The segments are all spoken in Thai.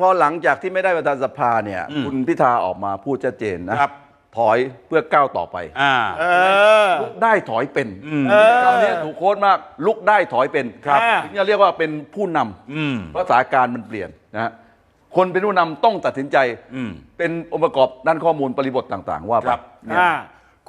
พอหลังจากที่ไม่ได้ประธานสภาเนี่ย คุณพิธาออกมาพูดชัดเจนนะ ครับ ถอยเพื่อก้าวต่อไปอ่า เออ ลุกได้ถอยเป็นเออคำนี้ถูกโค้ดมาก ลุกได้ถอยเป็นครับ ถึงจะเรียกว่าเป็นผู้นำอืมเพราะสถานการณ์มันเปลี่ยนนะฮะคนเป็นผู้นำต้องตัดสินใจอืม เป็นองค์ประกอบด้านข้อมูลปริบทต่างๆ ว่าไปครับ เนี่ย อ่า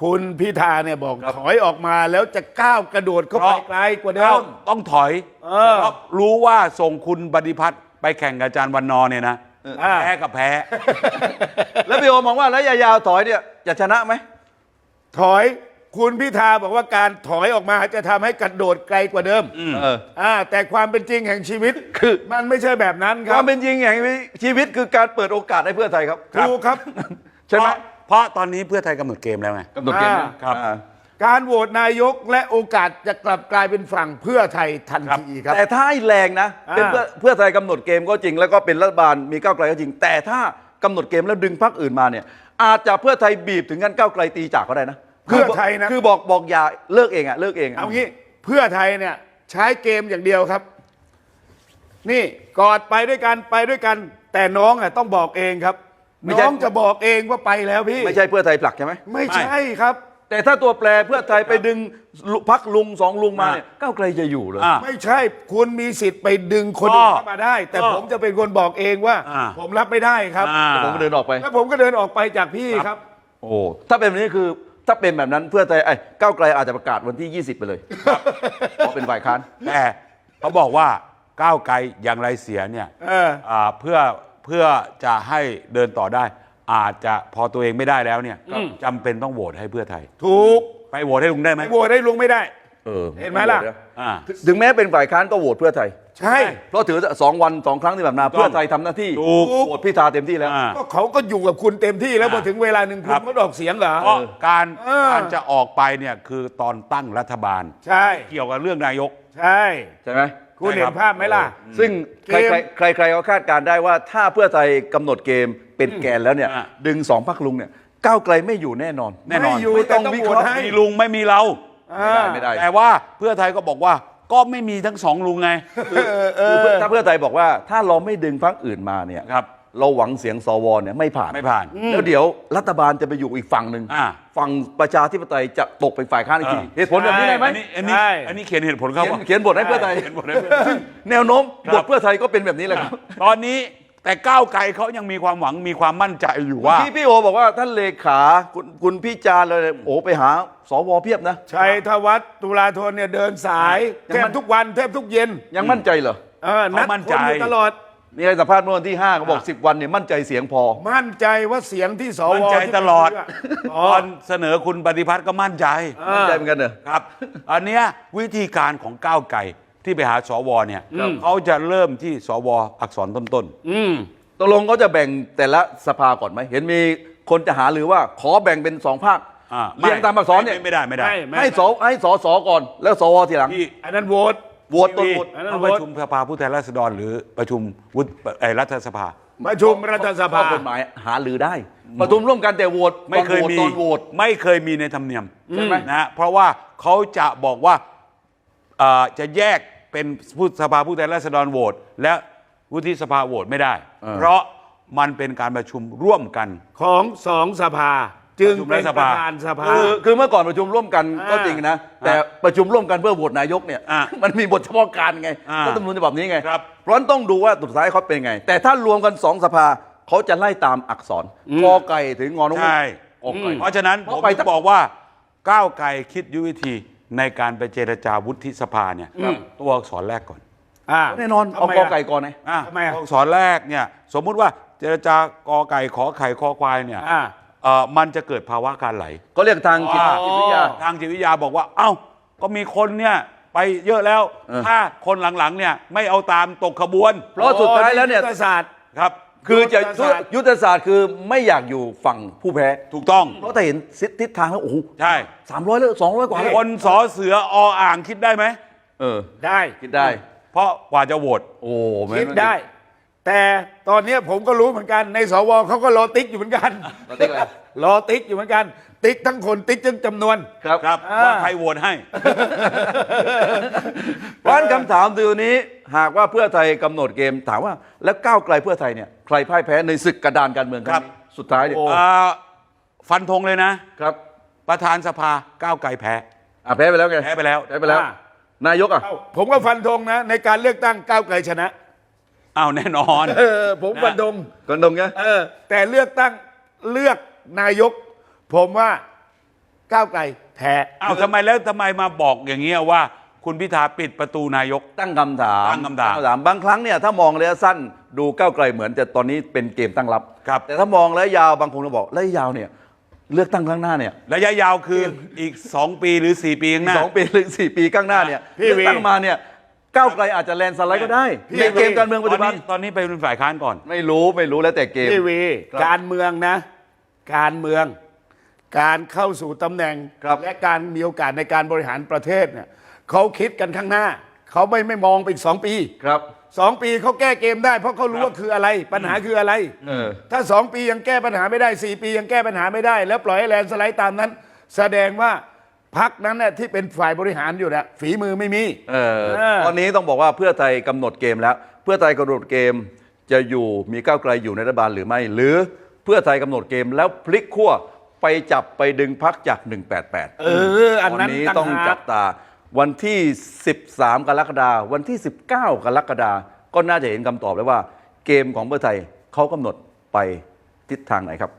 คุณพิธาเนี่ยบอกถอยออกมาแล้วจะก้าวกระโดดเข้าไปไกลกว่าเดิต้องมต้องถอยเออ เพราะรู้ว่าส่งคุณปฏิพัฒน์ ไปแข่งกับอาจารย์วันนอร์เนี่ยนะอ่าแพ้กับแพ้ แล้วพี่โอมองว่าระยะยาวถอยเนี่ยจะชนะไหมถอยคุณพิธาบอกว่าการถอยออกมาจะทำให้กระโดดไกลกว่าเดิมเอออ่าแต่ความเป็นจริงแห่งชีวิตคือมันไม่ใช่แบบนั้นคครับวามเป็นจริงอย่างนี้ชีวิตคือการเปิดโอกาสให้เพื่อไทยครับถูกครับใช่ไหมเพราะเพราะตอนนี้เพื่อไทยกำหนดเกมแล้วไงกำหนดเกมนะอ่าครับอ่า การโหวตนายกและโอกาสจะกลับกลายเป็นฝั่งเพื่อไทยทันทีครับ แต่ถ้าให้แรงนะอ่าเป็นเพื่อเพื่อไทยกำหนดเกมก็จริง แล้วก็เป็นรัฐบาลมีก้าวไกลก็จริง แต่ถ้ากำหนดเกมแล้วดึงพรรคอื่นมาเนี่ย อาจจะเพื่อไทยบีบถึงขั้นก้าวไกลตีจากก็ได้นะเพื่อไทยนะ คือบอกบอกอย่าเลิกเองอะเลิกเองะเอางี้เพื่อไทยเนี่ยใช้เกมอย่างเดียวครับ นี่กอดไปด้วยกันไปด้วยกัน แต่น้องอะต้องบอกเองครับน้องจะบอกเองว่าไปแล้วพี่ไม่ใช่เพื่อไทยผลักใช่ไหมไม่ใช่ครับ แต่ถ้าตัวแปรเพื่อไทยไปดึงพักลุงสองลุงมาเนี่ยก้าวไกลจะอยู่เลยอ่าไม่ใช่คุณมีสิทธิ์ไปดึงคนก็อื่นเข้ามาได้ แต่ก็ผมจะเป็นคนบอกเองว่า อ่าผมรับไม่ได้ครับ อ่าผมก็เดินออกไป แล้วผมก็เดินออกไปจากพี่ครับ โอ้ถ้าเป็นแบบนี้คือถ้าเป็นแบบนั้นเพื่อไทยไอ้ยก้าวไกลอาจจะประกาศวันที่ 20 ไปเลยเพราะเป็นฝ่ายค้าน แต่เขาบอกว่าก้าวไกลอย่างไรเสียเนี่ยเอออ่าเพื่อเพื่อจะให้เดินต่อได้ อาจจะพอตัวเองไม่ได้แล้วเนี่ยจำเป็นต้องโหวตให้เพื่อไทย ถูกไปโหวตให้ลุงได้ไหมไม่โหวตให้ลุงไม่ได้ เออเห็นไหมล่ะ อ่าถึงแม้เป็นฝ่ายค้านก็โหวตเพื่อไทย ใช่ เพราะถือว่าสองวันสองครั้งที่แบบนาถูกต้องเพื่อไทยทำหน้าที่ถูก โหวตพิธาเต็มที่แล้ว อ่า ก็เขาก็อยู่กับคุณเต็มที่แล้วอ่าพอถึงเวลาหนึ่งคุครัณบ ก็ออกเสียงเหรอ เพราะการเออ การจะออกไปเนี่ยคือตอนตั้งรัฐบาล ใช่ เกี่ยวกับเรื่องนายก ใช่ ใช่ไหม คุณใช่เห็ครันบภาพไหมล่ะ ซึ่งใครเกมใครใครๆก็คาดการณ์ได้ว่าถ้าเพื่อไทยกำหนดเกมเป็นแกนแล้วเนี่ยอ่าดึงสองพักลุงเนี่ยก้าวไกลไม่อยู่แน่นอน แน่นอนไม่อยู่ไม่แต่ต้องต้องวิโหเควราะตห์ให้มีลุงไม่มีเราอ่าไม่ได้แต่ว่าเพื่อไทยก็บอกว่าก็ไม่มีทั้งสองลุงไงคือถ้าเพื่อไทยบอกว่าถ้าเราไม่ดึงพรรคอื่นมาเนี่ยครับ เราหวังเสียงสวเนี่ยไม่ผ่าน ไม่ผ่าน แล้วเดี๋ยวรัฐบาลจะไปอยู่อีกฝั่งหนึ่งอ่า ฝั่งประชาธิปไตยจะตกเป็นฝ่ายค้านอีกทีเออเหตุผลแบบนี้ได้ไหมอันนี้อันนี้ใช่ อันนี้เขียนเหตุผลเขาเขียนว่าเขียนบทให้เพื่อไทยเขียนบทให้เพื่อไทยแนวโน้มครับบทเพื่อไทยก็เป็นแบบนี้แหละครับ ตอนนี้แต่ก้าวไกลเขายังมีความหวังมีความมั่นใจอยู่ว่า ที่พี่โอบอกว่าท่านเลขาคุณคุณพี่จารเลยโอ้ไปหาสวเพียบนะ ชัยธวัฒน์ตุลาธนเนี่ยเดินสายยังแทบมันทุกวันแทบทุกเย็นยังมั่นใจเหรอ เออนัดเขามั่นคใจ นอยู่ตลอด มีอะไรสัมภาษณ์เมื่อวันที่5เขาบอก 10 วันเนี่ยมั่นใจเสียงพอ มั่นใจว่าเสียงที่สวมั่นใจที่ตลอดไปซื้ะตอนเสนอคุณปฏิพัฒน์ก็มั่นใจมั่นใจเหมือนกันเหรอครับ อันเนี้ยวิธีการของก้าวไกลที่ไปหาสวเนี่ยครับเขาจะเริ่มที่สวอักษรต้นอืมตกลงเขาจะแบ่งแต่ละสภาก่อนไหมเห็นมีคนจะหาหรือว่าขอแบ่งเป็นสองภาคๆอ่าเรียงตามอักษรเนี่ยไม่ได้ไม่ได้ไม่ไม่ให้สให้สสก่อนแล้วสวทีหลังที่อันนั้นโหวต โหวตต้นโหวตอันนั้นเขาโหวปตระชุมสภาผู้แทนราษฎรหรือประชุมวุฒิเอ่อรัฐสภา ประชุมรัฐสภาข้อกฎหมายหาหรือได้ ประชุมร่วมกันแต่โหวตไม่เคยมีตอนโหวต ไม่เคยมีในธรรมเนียมใช่ไหม นะฮะเพราะว่าเขาจะบอกว่าเอ่อจะแยกเป็นผู้สภาผู้แทนราษฎรโหวตและวุฒิสภาโหวตไม่ได้ เพราะมันเป็นการประชุมร่วมกัน ของสองสภา จึงประชุมเป็นรัฐสปภาระธานสภา คือคือเมื่อก่อนประชุมร่วมกันอ่าก็จริงนะ แต่ประชุมร่วมกันเพื่อโหวตนายกเนี่ย อ่ามันมีบทเฉพาะการไงอ่ารัฐธรรมนูญฉบับนี้ไงครับ เพราะฉะนั้นต้องดูว่าสุดท้ายเขาเป็นไง แต่ถ้ารวมกันสองสภาเขาจะไล่ตามอักษรกอไก่ถึงงอนกใช่ กอไก่ เพราะฉะนั้นเพผมราะไปจะบอกว่าก้าวไกลคิดยุทธวิธีในการไปเจรจาวุฒิสภาเนี่ยตัวอักษรแรกก่อนอ่าแน่นอนเอาทำไมกอล่ะไก่ก่อนไง อะทำไมอะตัวอักษรแรกเนี่ยสมมุติว่าเจรจากอไก่ขอไข่คอควายเนี่ยอ่า เอ่อมันจะเกิดภาวะการไหล ก็เรียกทางจิตอ๋อจิตวิทยา ทางจิตวิทยาบอกว่า เอ้า ก็มีคนเนี่ยไปเยอะแล้ว เออ ถ้าคนหลังๆเนี่ยไม่เอาตามตกขบวนเพราะสุดท้ายแล้วเนี่ยยุทธศาสตร์ ครับ คือจะยุทธศาสตร์ ยุทธศาสตร์คือไม่อยากอยู่ฝั่งผู้แพ้ ถูกต้อง เพราะถ้าเห็นทิศทางแล้ว โอ้โหใช่ สามร้อยแล้วสองร้อยกว่าแล้วคนสอเสือออ่างคิดได้ไหม เออ ได้ คิดได้ เพราะกว่าจะโหวต โอ้ไม่คิดได้ แต่ตอนเนี้ยผมก็รู้เหมือนกันในสวเขาก็รอติ๊กอยู่เหมือนกันเราติ๊กอะไร รอติ๊กอยู่เหมือนกัน ติ๊กทั้งคนติ๊กทั้งจำนวน ครับครับอ่า ว่าใครโหวตให้ เพราะฉะนั้นคำถามตัวนี้หากว่าเพื่อไทยกำหนดเกมถามว่า แล้วก้าวไกลเพื่อไทยเนี่ยใครรพ่ายแพ้ในศึกกระดานการเมืองครั้งนี้สุดท้ายเนี่ยโอ้อ่าฟันธงเลยนะ ครับประธานสภาก้าวไกลแพ้ อะแพ้ไปแล้วไงแพ้ไปแล้ว แพ้ไปแล้ว อะนายกอะเอ้าผมก็ฟันธงนะ ในการเลือกตั้งก้าวไกลชนะ อ้าวแน่นอน เออผมฟันธงกันดงไงเออ แต่เลือกตั้งเลือกนายก ผมว่าก้าวไกลแพ้ อ้าวทำไมแล้วทำไมมาบอกอย่างเงี้ยว่า คุณพิธาปิดประตูนายก ตั้งคำถามตั้งคำถามบางครั้งเนี่ยถ้ามองระยะสั้นดูก้าวไกลเหมือนจะตอนนี้เป็นเกมตั้งรับ ครับ แต่ถ้ามองระยะยาวบางคนก็บอกระยะยาวเนี่ยเลือกตั้งครั้งหน้าเนี่ยระยะยาวคืออีก 2 ปีหรือ 4 ปีข้างหน้า สองปีหรือสี่ปีข้างหน้าเนี่ยพี่เลือกวีตั้งมาเนี่ย ก้าวไกลอาจจะแลนด์สไลด์ก็ได้พี่ในวีเกมการเมืองปัจตอจุนบันนี้ตอนนี้ไปเป็นฝ่ายค้านก่อน ไม่รู้ไม่รู้แล้วแต่เกมพี่วีครับการเมืองนะ การเมือง การเข้าสู่ตำแหน่งครับและการมีโอกาสในการบริหารประเทศเนี่ยเขาคิดกันข้างหน้า เขาไม่ไม่มองไปอีกสองปีครับสองปีเขาแก้เกมได้ เพราะเขารู้ว่าคืออะไร ปัญหาคืออะไรเออถ้าสองปียังแก้ปัญหาไม่ได้สี่ปียังแก้ปัญหาไม่ได้ แล้วปล่อยให้แลนด์สไลด์ตามนั้น แสดงว่า พักนั้นน่ะที่เป็นฝ่ายบริหารอยู่น่ะฝีมือไม่มี เออเออ ตอนนี้ต้องบอกว่าเพื่อไทยกำหนดเกมแล้ว เพื่อไทยกำหนดเกมจะอยู่มีก้าวไกลอยู่ในรัฐบาลหรือไม่ หรือเพื่อไทยกำหนดเกมแล้วพลิกขั้วไปจับไปดึงพักจาก 188 เออ อันนั้นตนี้ต่างต้องหากจับตาวันที่ 13 กรกฎาคมวันที่ 19 กรกฎาคมก็น่าจะเห็นคำตอบแล้วว่า เกมของเพื่อไทยเขากำหนดไปทิศทางไหนครับ